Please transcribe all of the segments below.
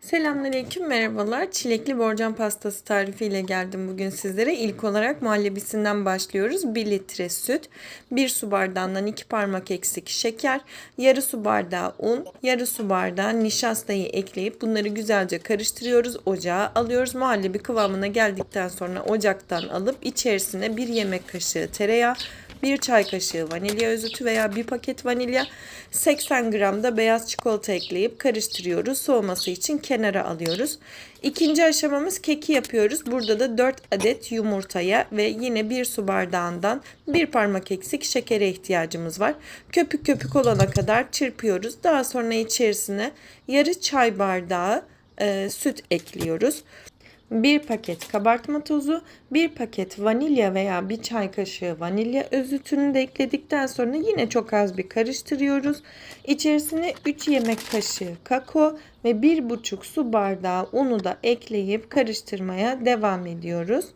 Selamünaleyküm, merhabalar. Çilekli borcam pastası tarifiyle geldim bugün sizlere. İlk olarak muhallebisinden başlıyoruz. 1 litre süt, 1 su bardağından 2 parmak eksik şeker, yarı su bardağı un, yarı su bardağı nişastayı ekleyip bunları güzelce karıştırıyoruz. Ocağa alıyoruz. Muhallebi kıvamına geldikten sonra ocaktan alıp içerisine 1 yemek kaşığı tereyağı, 1 çay kaşığı vanilya özütü veya 1 paket vanilya, 80 gram da beyaz çikolata ekleyip karıştırıyoruz. Soğuması için kenara alıyoruz. İkinci aşamamız keki yapıyoruz. Burada da 4 adet yumurtaya ve yine 1 su bardağından 1 parmak eksik şekere ihtiyacımız var. Köpük köpük olana kadar çırpıyoruz. Daha sonra içerisine yarı çay bardağı e, süt ekliyoruz. 1 paket kabartma tozu, 1 paket vanilya veya 1 çay kaşığı vanilya özütünü de ekledikten sonra yine çok az bir karıştırıyoruz. İçerisine 3 yemek kaşığı kakao ve 1,5 su bardağı unu da ekleyip karıştırmaya devam ediyoruz.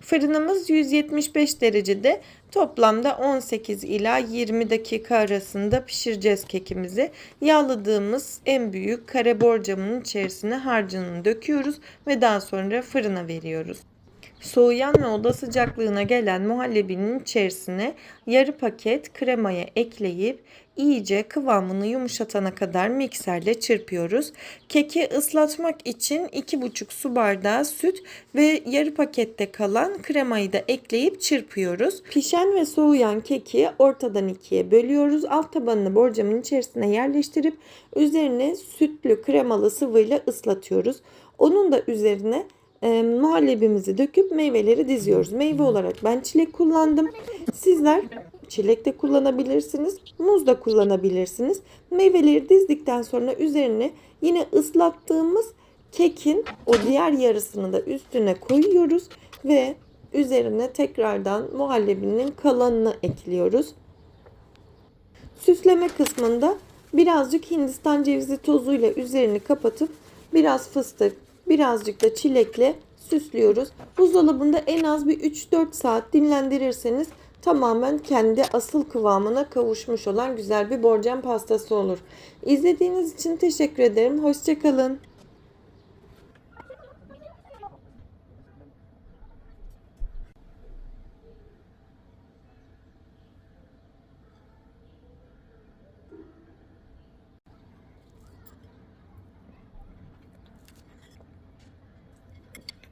Fırınımız 175 derecede toplamda 18 ila 20 dakika arasında pişireceğiz kekimizi. Yağladığımız en büyük kare borcamın içerisine harcını döküyoruz ve daha sonra fırına veriyoruz. Soğuyan ve oda sıcaklığına gelen muhallebinin içerisine yarı paket kremayı ekleyip iyice kıvamını yumuşatana kadar mikserle çırpıyoruz. Keki ıslatmak için 2,5 su bardağı süt ve yarı pakette kalan kremayı da ekleyip çırpıyoruz. Pişen ve soğuyan keki ortadan ikiye bölüyoruz. Alt tabanını borcamın içerisine yerleştirip üzerine sütlü kremalı sıvıyla ıslatıyoruz. Onun da üzerine e, muhallebimizi döküp meyveleri diziyoruz. Meyve olarak ben çilek kullandım. Sizler çilek de kullanabilirsiniz, muz da kullanabilirsiniz. Meyveleri dizdikten sonra üzerine yine ıslattığımız kekin o diğer yarısını da üstüne koyuyoruz ve üzerine tekrardan muhallebinin kalanını ekliyoruz. Süsleme kısmında birazcık Hindistan cevizi tozuyla üzerini kapatıp biraz fıstık, birazcık da çilekle süslüyoruz. Buzdolabında en az bir 3-4 saat dinlendirirseniz tamamen kendi asıl kıvamına kavuşmuş olan güzel bir borcam pastası olur. İzlediğiniz için teşekkür ederim. Hoşçakalın.